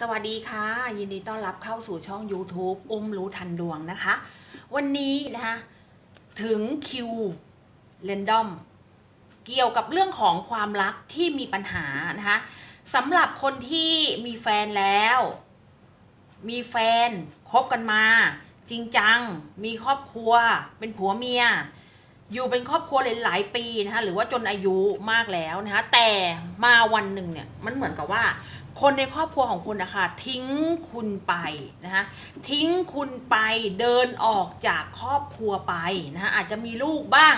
สวัสดีค่ะ ยินดีต้อนรับเข้าสู่ช่อง YouTube อุ้มรู้ทันดวงนะคะ วันนี้นะคะถึงคิวเรนดอมเกี่ยวกับเรื่องของความรักที่มีปัญหานะคะสำหรับคนที่มีแฟนแล้ว มีแฟนคบกันมา จริงจัง มีครอบครัว เป็นผัวเมีย อยู่เป็นครอบครัวหลายปีนะคะหรือว่าจนอายุมากแล้วนะคะแต่มาวันหนึ่งเนี่ยมันเหมือนกับว่า คนในครอบครัวของคุณนะคะทิ้งคุณไปนะคะทิ้งคุณไปเดินออกจากครอบครัวไปนะคะอาจจะมีลูกบ้าง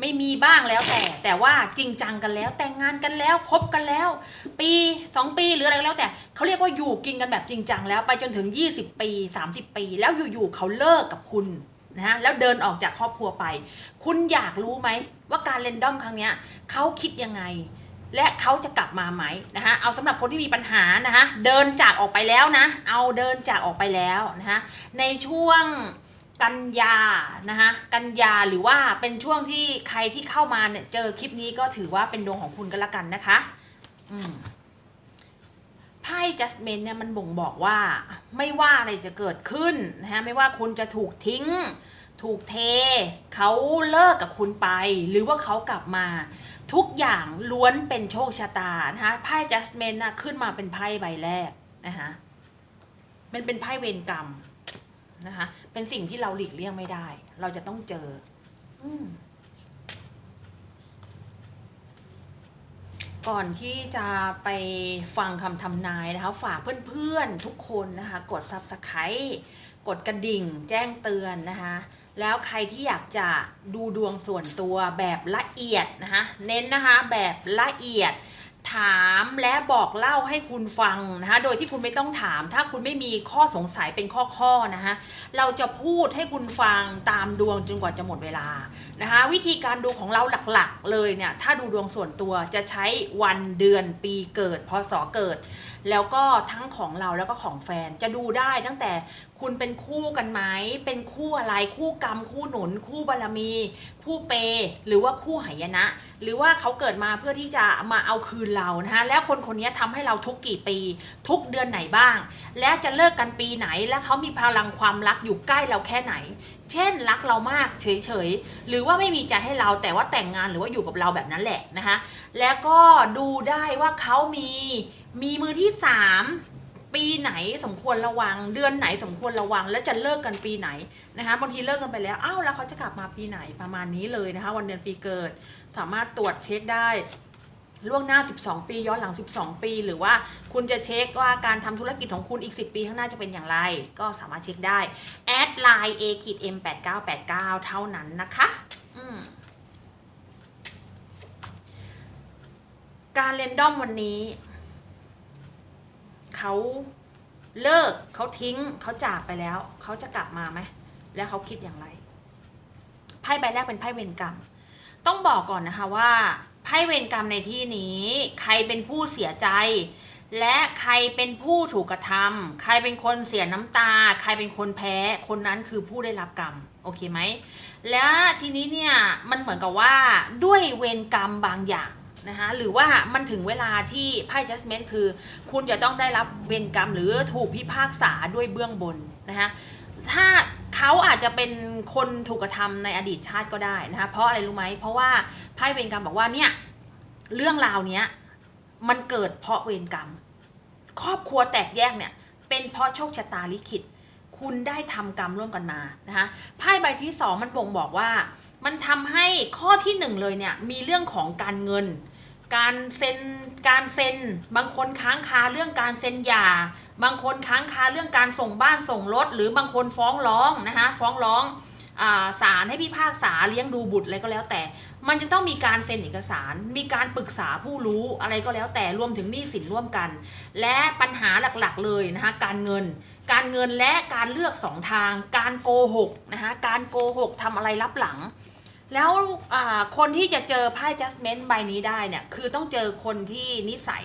ไม่มีบ้างแล้วแต่ แต่ว่าจริงจังกันแล้วแต่งงานกันแล้วคบกันแล้ว ปีสองปีหรืออะไรก็แล้วแต่เขาเรียกว่าอยู่กินกันแบบจริงจังแล้วไปจนถึง 20 ปี 30 ปี แล้วอยู่ๆเขาเลิกกับคุณ นะฮะแล้วเดินออกจากครอบครัวไป คุณอยากรู้ไหมว่าการเรนดอมครั้งเนี้ยเขาคิดยังไง และเขาจะกลับมาไหมนะคะเอาสำหรับคนที่มีปัญหานะคะเดินจากออกไปแล้วนะ เอาเดินจากออกไปแล้วนะคะในช่วงกันยานะคะกันยาหรือว่าเป็นช่วงที่ใครที่เข้ามาเนี่ยเจอคลิปนี้ก็ถือว่าเป็นดวงของคุณก็แล้วกันนะคะ อืม ไพ่ Judgment เนี่ยมันบ่งบอกว่าไม่ว่าอะไรจะเกิดขึ้นนะคะไม่ว่าคุณจะถูกทิ้ง ถูกเท เขาเลิกกับคุณไป หรือว่าเขากลับมา ทุกอย่างล้วนเป็นโชคชะตานะคะไพ่ Judgment นะขึ้นมาเป็นไพ่ใบแรกนะคะมันเป็นไพ่เวรกรรมนะคะเป็นสิ่งที่เราหลีกเลี่ยงไม่ได้ เราจะต้องเจออม ก่อนที่จะไปฟังคำทำนายนะคะ ฝากเพื่อนๆทุกคนนะคะ กด Subscribe กดกระดิ่ง แจ้งเตือนนะคะ แล้วใครที่อยากจะดูดวงส่วนตัวแบบละเอียดนะคะ เน้นนะคะแบบละเอียด ถามและบอกเล่าให้คุณฟังนะคะ โดยที่คุณไม่ต้องถาม ถ้าคุณไม่มีข้อสงสัยเป็นข้อๆนะคะ เราจะพูดให้คุณฟังตามดวงจนกว่าจะหมดเวลา นะคะวิธีการดูของเราหลักๆ เลยเนี่ยถ้าดูดวงส่วนตัวจะใช้วันเดือนปีเกิดพศเกิด แล้วก็ทั้งของเราแล้วก็ของแฟนจะดูได้ตั้งแต่คุณเป็นคู่กันไหมเป็นคู่อะไรคู่กรรม คู่หนุน คู่บารมี คู่เป หรือว่าคู่หายนะ หรือว่าเขาเกิดมาเพื่อที่จะมาเอาคืนเรานะคะแล้วคนคนนี้ทำให้เราทุกกี่ปี ทุกเดือนไหนบ้าง และจะเลิกกันปีไหนและเขามีพลังความรักอยู่ใกล้เราแค่ไหนเช่นรักเรามากเฉยๆ หรือว่าไม่มีใจให้เราแต่ว่าแต่งงานหรือว่าอยู่กับเราแบบนั้นแหละนะคะแล้วก็ดูได้ว่าเขามีมีมือที่สามปีไหนสมควรระวัง เดือนไหนสมควรระวัง แล้วจะเลิกกันปีไหนนะคะบางทีเลิกกันไปแล้วอ้าวแล้วเขาจะกลับมาปีไหนประมาณนี้เลยนะคะ วันเดือนปีเกิด สามารถตรวจเช็คได้ ล่วงหน้า 12 ปี ย้อนหลัง 12 ปี หรือว่าคุณจะเช็คว่าการทำธุรกิจของคุณอีก 10 ปีข้างหน้าจะเป็นอย่างไร ก็สามารถเช็คได้แอดไลน์ a k i d m 8 9 8 9เท่านั้นนะคะการเรนดอมวันนี้ เขาเลิกเขาทิ้งเขาจากไปแล้ว เขาจะกลับมาไหม แล้วเขาคิดอย่างไร ไพ่ใบแรกเป็นไพ่เวรกรรม ต้องบอกก่อนนะคะว่า ไพ่เวรกรรมในที่นี้ ใครเป็นผู้เสียใจ และใครเป็นผู้ถูกกระทำใครเป็นคนเสียน้ำตา ใครเป็นคนแพ้ คนนั้นคือผู้ได้รับกรรม โอเคไหม แล้วทีนี้เนี่ยมันเหมือนกับว่าด้วยเวรกรรมบางอย่างนะคะหรือว่ามันถึงเวลาที่ไพ่ judgment คือ คุณจะต้องได้รับเวรกรรมหรือถูกพิพากษาด้วยเบื้องบนนะคะถ้าเขาอาจจะเป็นคนถูกกระทำในอดีตชาติก็ได้นะคะเพราะอะไรรู้ไหมเพราะว่า ไพ่เวรกรรมบอกว่าเนี่ยเรื่องราวเนี้ยมันเกิดเพราะเวรกรรม ครอบครัวแตกแยกเนี่ยเป็นเพราะโชคชะตาลิขิต คุณได้ทำกรรมร่วมกันมานะคะไพ่ใบที่สองมันบ่งบอกว่า มันทำให้ข้อที่หนึ่งเลยเนี่ยมีเรื่องของการเงิน การเซ็นการเซ็นบางคนค้างคาเรื่องการเซ็นหย่า บางคนค้างคาเรื่องการส่งบ้านส่งรถ หรือบางคนฟ้องร้องนะคะฟ้องร้อง ศาลให้พิพากษาเลี้ยงดูบุตรอะไรก็แล้วแต่ มันจะต้องมีการเซ็นเอกสาร มีการปรึกษาผู้รู้อะไรก็แล้วแต่รวมถึงหนี้สินร่วมกัน และปัญหาหลักๆเลยนะคะการเงิน การเงินและการเลือกสองทาง การโกหกนะคะการโกหกทำอะไรลับหลัง แล้วคนที่จะเจอไพ่ judgment ใบนี้ได้เนี่ยคือต้องเจอคนที่นิสัย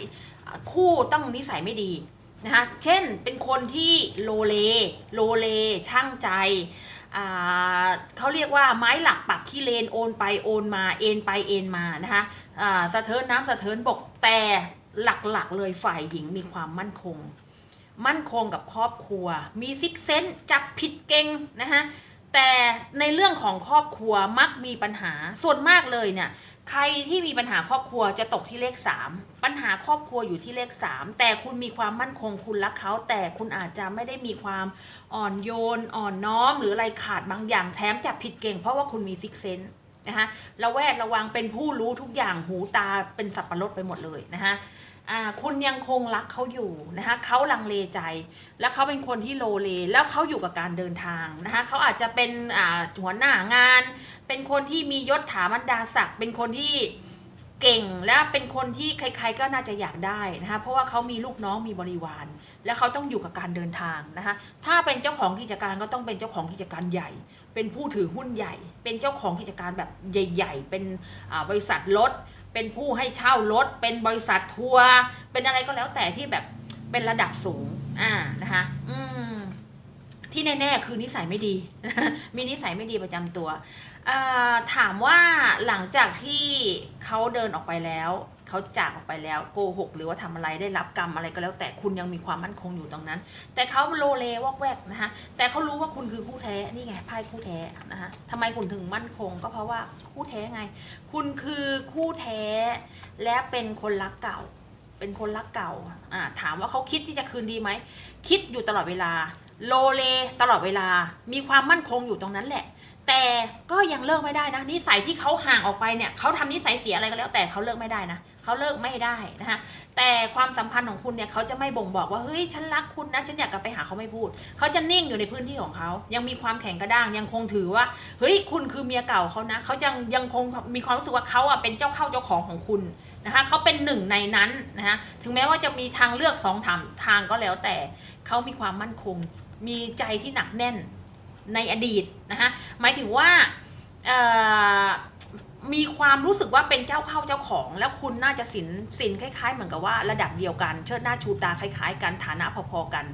คู่ต้องนิสัยไม่ดีนะคะเช่นเป็นคนที่โลเล โลเล ช่างใจ เขาเรียกว่าไม้หลักปักขี้เลนโอนไปโอนมาเอ็นไปเอ็นมานะคะสะเทินน้ำสะเทินบกแต่หลักๆเลยฝ่ายหญิงมีความมั่นคง มั่นคงกับครอบครัว มีซิกเซนจับผิดเก่งนะคะแต่ในเรื่องของครอบครัวมักมีปัญหาส่วนมากเลยเนี่ย ใครที่มีปัญหาครอบครัวจะตกที่เลข 3 ปัญหาครอบครัวอยู่ที่เลข 3 แต่คุณมีความมั่นคงคุณรักเขา แต่คุณอาจจะไม่ได้มีความอ่อนโยน อ่อนน้อม หรืออะไรขาดบางอย่างแถมจับผิดเก่ง เพราะว่าคุณมีซิกเซนนะคะระแวดระวังเป็นผู้รู้ทุกอย่างหูตาเป็นสับปะรดไปหมดเลยนะคะ คุณยังคงรักเขาอยู่นะคะเขาลังเลใจ แล้วเขาเป็นคนที่โลเล แล้วเขาอยู่กับการเดินทางนะคะเขาอาจจะเป็นอ่าหัวหน้างาน เป็นคนที่มียศถาบรรดาศักดิ์เป็นคนที่เก่งและเป็นคนที่ใครๆก็น่าจะอยากได้นะคะเพราะว่าเขามีลูกน้องมีบริวาร แล้วเขาต้องอยู่กับการเดินทางนะคะถ้าเป็นเจ้าของกิจการก็ต้องเป็นเจ้าของกิจการใหญ่ เป็นผู้ถือหุ้นใหญ่ เป็นเจ้าของกิจการแบบใหญ่ ๆ เป็นอ่าบริษัทรถ เป็นผู้ให้เช่ารถ เป็นบริษัททัวร์เป็นอะไรก็แล้วแต่ที่แบบเป็นระดับสูง อ่านะคะอืมที่แน่ๆคือนิสัยไม่ดี มีนิสัยไม่ดีประจำตัวถามว่าหลังจากที่เขาเดินออกไปแล้ว เขาจากออกไปแล้วโกหกหรือว่าทำอะไรได้รับกรรมอะไรก็แล้วแต่คุณยังมีความมั่นคงอยู่ตรงนั้น แต่เขาโลเลวอกแวกนะคะแต่เขารู้ว่าคุณคือคู่แท้นี่ไงไพ่คู่แท้นะคะทำไมคุณถึงมั่นคง ก็เพราะว่าคู่แท้ไง คุณคือคู่แท้ และเป็นคนรักเก่า เป็นคนรักเก่าอ่าถามว่าเขาคิดที่จะคืนดีไหมคิดอยู่ตลอดเวลาโลเลตลอดเวลา มีความมั่นคงอยู่ตรงนั้นแหละ แต่ก็ยังเลิกไม่ได้นะนิสัยที่เขาห่างออกไปเนี่ยเขาทำนิสัยเสียอะไรก็แล้ว แต่เขาเลิกไม่ได้นะเขาเลิกไม่ได้นะคะแต่ความสัมพันธ์ของคุณเนี่ยเขาจะไม่บ่งบอกว่าเฮ้ยฉันรักคุณนะฉันอยากกลับไปหาเขาไม่พูดเขาจะนิ่งอยู่ในพื้นที่ของเขายังมีความแข็งกระด้างยังคงถือว่าเฮ้ยคุณคือเมียเก่าเขานะเขายังยังคงมีความรู้สึกว่าเขาอะเป็นเจ้าเข้าเจ้าของของคุณนะคะเขาเป็นหนึ่งในนั้นนะคะถึงแม้ว่าจะมีทางเลือกสองทางทางก็แล้วแต่เขามีความมั่นคง มีใจที่หนักแน่น ในอดีตนะคะหมายถึงว่ามีความรู้สึกว่าเป็นเจ้าเข้าเจ้าของ แล้วคุณน่าจะสินสินคล้ายๆ เหมือนกับว่าระดับเดียวกัน เชิดหน้าชูตาคล้ายๆ กันฐานะพอๆกัน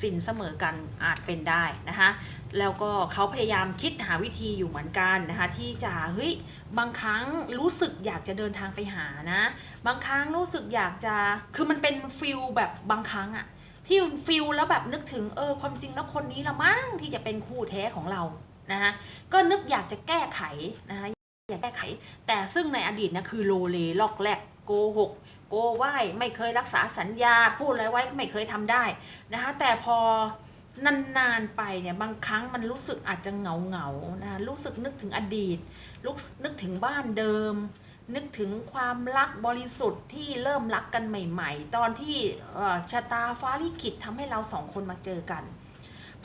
สินเสมอกันอาจเป็นได้นะคะแล้วก็เขาพยายามคิดหาวิธีอยู่เหมือนกันนะคะที่จะเฮ้ยบางครั้งรู้สึกอยากจะเดินทางไปหานะ บางครั้งรู้สึกอยากจะคือมันเป็นฟิลแบบบางครั้งอะ ที่ฟิลแล้วแบบนึกถึงเออความจริงแล้วคนนี้ละมั้งที่จะเป็นคู่แท้ของเรานะคะก็นึกอยากจะแก้ไขนะคะอยากแก้ไข แต่ซึ่งในอดีตนะคือโลเลลอกแลกโกหกโกไหวไม่เคยรักษาสัญญาพูดอะไรไว้ก็ไม่เคยทำได้นะคะแต่พอนานๆไปเนี่ยบางครั้งมันรู้สึกอาจจะเหงาๆนะรู้สึกนึกถึงอดีตรู้สึกนึกถึงบ้านเดิม นึกถึงความรักบริสุทธิ์ที่เริ่มรักกันใหม่ ๆ ตอนที่ชะตาฟ้าลิขิตทำให้เราสองคนมาเจอกัน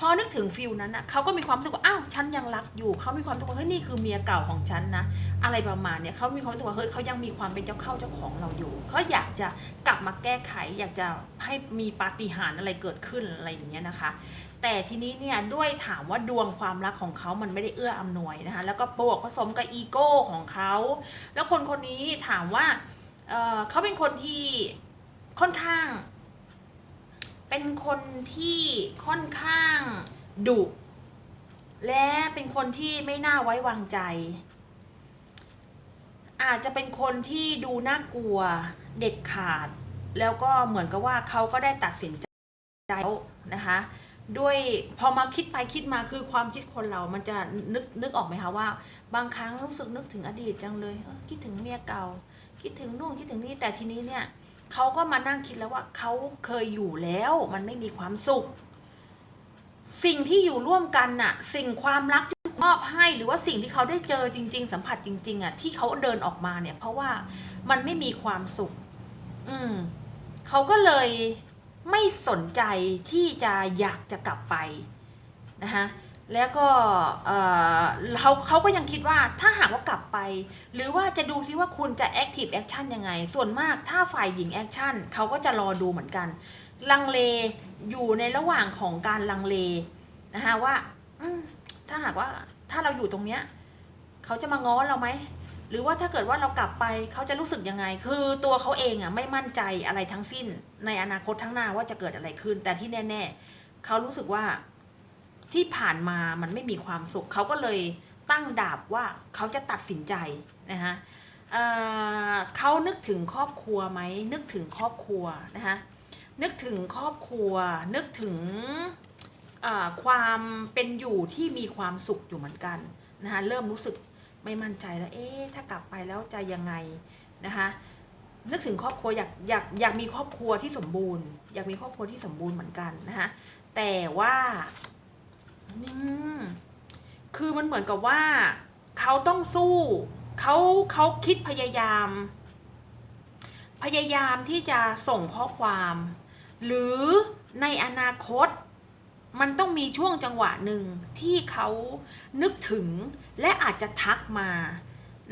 อนึกถึงฟิลนั้นอะเขาก็มีความรู้สึกว่าอ้าวฉันยังรักอยู่เขามีความรู้สึกว่าเฮ้ยนี่คือเมียเก่าของฉันนะอะไรประมาณเนี้ยเขามีความรู้สึกว่าเฮ้ยเขายังมีความเป็นเจ้าเข้าเจ้าของเราอยู่เขาอยากจะกลับมาแก้ไข อยากจะให้มีปาฏิหาริย์อะไรเกิดขึ้นอะไรอย่างเงี้ยนะคะ แต่ทีนี้เนี่ยด้วยถามว่าดวงความรักของเขามันไม่ได้เอื้ออำนวยนะคะแล้วก็บวกผสมกับอีโก้ของเขาแล้วคนคนนี้ถามว่าเเขาเป็นคนที่ค่อนข้าง เป็นคนที่ค่อนข้างดุและเป็นคนที่ไม่น่าไว้วางใจ อาจจะเป็นคนที่ดูน่ากลัวเด็ดขาด แล้วก็เหมือนกับว่าเขาก็ได้ตัดสินใจแล้วนะคะด้วยพอมาคิดไปคิดมาคือความคิดคนเรามันจะนึกนึกออกไหมคะว่า บางครั้งรู้สึกนึกถึงอดีตจังเลย คิดถึงเมียเก่า คิดถึงนู่นคิดถึงนี่แต่ทีนี้เนี่ย เขาก็มานั่งคิดแล้วว่าเขาเคยอยู่แล้วมันไม่มีความสุข สิ่งที่อยู่ร่วมกันน่ะ สิ่งความรักที่มอบให้หรือว่าสิ่งที่เขาได้เจอจริง ๆ สัมผัสจริง ๆอะที่เขาเดินออกมาเนี่ย เพราะว่ามันไม่มีความสุข อืมเขาก็เลยไม่สนใจที่จะอยากจะกลับไปนะคะ แล้วก็เอ่อเขาเขาก็ยังคิดว่าถ้าหากว่ากลับไป หรือว่าจะดูซิว่าคุณจะ active action ยังไง ส่วนมากถ้าฝ่ายหญิง action เขาก็จะรอดูเหมือนกัน ลังเลอยู่ในระหว่างของการลังเลนะคะว่าถ้าหากว่าถ้าเราอยู่ตรงเนี้ยเขาจะมาง้อเราไหมหรือว่าถ้าเกิดว่าเรากลับไปเขาจะรู้สึกยังไง คือตัวเขาเองอะไม่มั่นใจอะไรทั้งสิ้น ในอนาคตทั้งหน้าว่าจะเกิดอะไรขึ้น แต่ที่แน่ ๆเขารู้สึกว่า ที่ผ่านมามันไม่มีความสุข เขาก็เลยตั้งดาบว่าเขาจะตัดสินใจนะคะเเขานึกถึงครอบครัวไหมนึกถึงครอบครัวนะคะนึกถึงครอบครัว นึกถึงความเป็นอยู่ที่มีความสุขอยู่เหมือนกันนะคะเริ่มรู้สึกไม่มั่นใจแล้ว เอ๊ะ ถ้ากลับไปแล้วจะยังไงนะคะนึกถึงครอบครัวอยากอยากอยากมีครอบครัวที่สมบูรณ์ อยากมีครอบครัวที่สมบูรณ์เหมือนกันนะคะแต่ว่า คือมันเหมือนกับว่า เขาต้องสู้เขาเขาคิดพยายาม พยายามที่จะส่งข้อความ หรือในอนาคต มันต้องมีช่วงจังหวะหนึ่งที่เขานึกถึงและอาจจะทักมา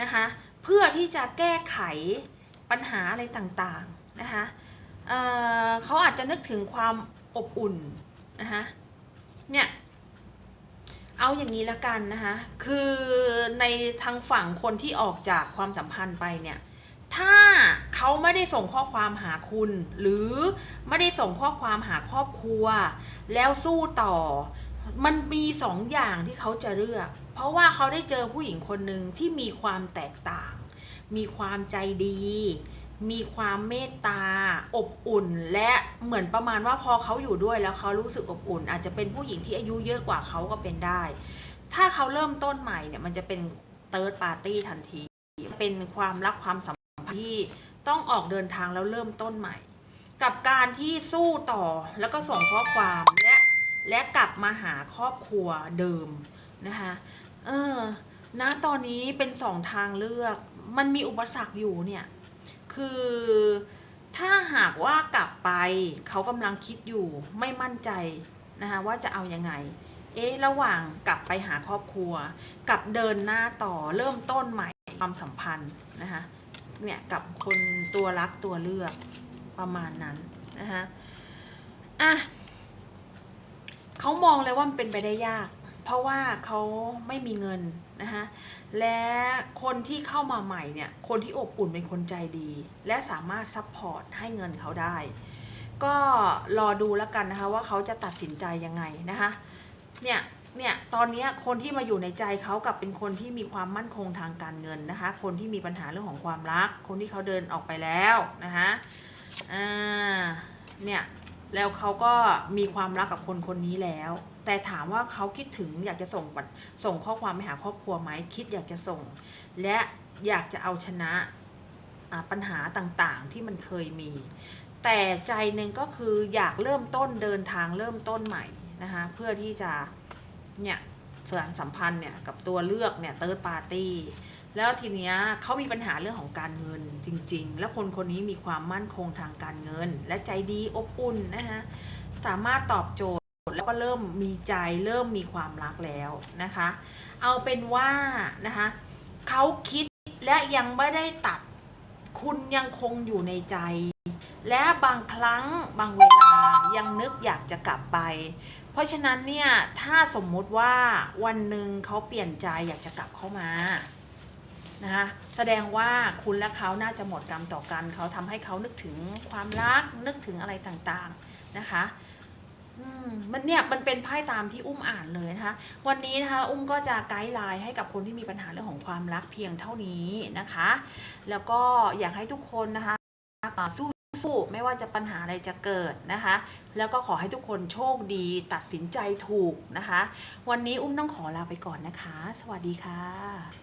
นะคะเพื่อที่จะแก้ไขปัญหาอะไรต่างๆนะคะเเขาอาจจะนึกถึงความอบอุ่นนะคะเนี่ย เอาอย่างนี้ละกันนะคะ คือในทางฝั่งคนที่ออกจากความสัมพันธ์ไปเนี่ย ถ้าเขาไม่ได้ส่งข้อความหาคุณ หรือไม่ได้ส่งข้อความหาครอบครัว แล้วสู้ต่อ มันมีสองอย่างที่เขาจะเลือก เพราะว่าเขาได้เจอผู้หญิงคนหนึ่งที่มีความแตกต่าง มีความใจดี มีความเมตตา อบอุ่น และเหมือนประมาณว่าพอเขาอยู่ด้วยแล้วเขารู้สึกอบอุ่น อาจจะเป็นผู้หญิงที่อายุเยอะกว่าเขาก็เป็นได้ ถ้าเขาเริ่มต้นใหม่เนี่ยมันจะเป็นเติร์ดปาร์ตี้ทันที เป็นความรักความสัมพันธ์ที่ต้องออกเดินทางแล้วเริ่มต้นใหม่ กับการที่สู้ต่อแล้วก็ส่งข้อความและและกลับมาหาครอบครัวเดิมนะคะเออณตอนนี้เป็นสองทางเลือก มันมีอุปสรรคอยู่เนี่ย คือถ้าหากว่ากลับไปเขากำลังคิดอยู่ไม่มั่นใจนะคะว่าจะเอายังไง เอ๊ะระหว่างกลับไปหาครอบครัว กับเดินหน้าต่อเริ่มต้นใหม่ความสัมพันธ์นะคะเนี่ยกับคนตัวรักตัวเลือกประมาณนั้นนะคะอะเขามองเลยว่ามันเป็นไปได้ยาก เพราะว่าเขาไม่มีเงินนะคะและคนที่เข้ามาใหม่เนี่ยคนที่อบอุ่นเป็นคนใจดี และสามารถซัพพอร์ตให้เงินเขาได้ ก็รอดูแล้วกันนะคะว่าเขาจะตัดสินใจยังไงนะคะเนี่ยเนี่ยตอนนี้คนที่มาอยู่ในใจเขากับเป็นคนที่มีความมั่นคงทางการเงินนะคะ คนที่มีปัญหาเรื่องของความรัก คนที่เขาเดินออกไปแล้วนะคะอ่าเนี่ยแล้วเขาก็มีความรักกับคนคนนี้แล้ว แต่ถามว่าเขาคิดถึงอยากจะส่งปัญส่งข้อความไปหาครอบครัวไหมคิดอยากจะส่ง และอยากจะเอาชนะปัญหาต่างๆที่มันเคยมี แต่ใจหนึ่งก็คืออยากเริ่มต้นเดินทางเริ่มต้นใหม่นะคะเพื่อที่จะเนี่ยสานสัมพันธ์เนี่ยกับตัวเลือกเนี่ยเติร์ดปาร์ตี้แล้วทีเนี้ยเขามีปัญหาเรื่องของการเงินจริง ๆ แล้วคนคนนี้มีความมั่นคงทางการเงิน และใจดีอบอุ่นนะคะสามารถตอบโจทย์ แล้วก็เริ่มมีใจเริ่มมีความรักแล้วนะคะ เอาเป็นว่านะคะเขาคิดและยังไม่ได้ตัด คุณยังคงอยู่ในใจ และบางครั้งบางเวลายังนึกอยากจะกลับไป เพราะฉะนั้นเนี่ยถ้าสมมุติว่าวันหนึ่งเขาเปลี่ยนใจอยากจะกลับเข้ามานะคะแสดงว่าคุณและเขาน่าจะหมดกรรมต่อกันเขาทำให้เขานึกถึงความรักนึกถึงอะไรต่างๆนะคะ มันเนี่ยมันเป็นไพ่ตามที่อุ้มอ่านเลยนะคะวันนี้นะคะอุ้มก็จะไกด์ไลน์ให้กับคนที่มีปัญหาเรื่องของความรักเพียงเท่านี้นะคะ แล้วก็อยากให้ทุกคนนะคะสู้สู้ไม่ว่าจะปัญหาอะไรจะเกิดนะคะ แล้วก็ขอให้ทุกคนโชคดีตัดสินใจถูกนะคะ วันนี้อุ้มต้องขอลาไปก่อนนะคะ สวัสดีค่ะ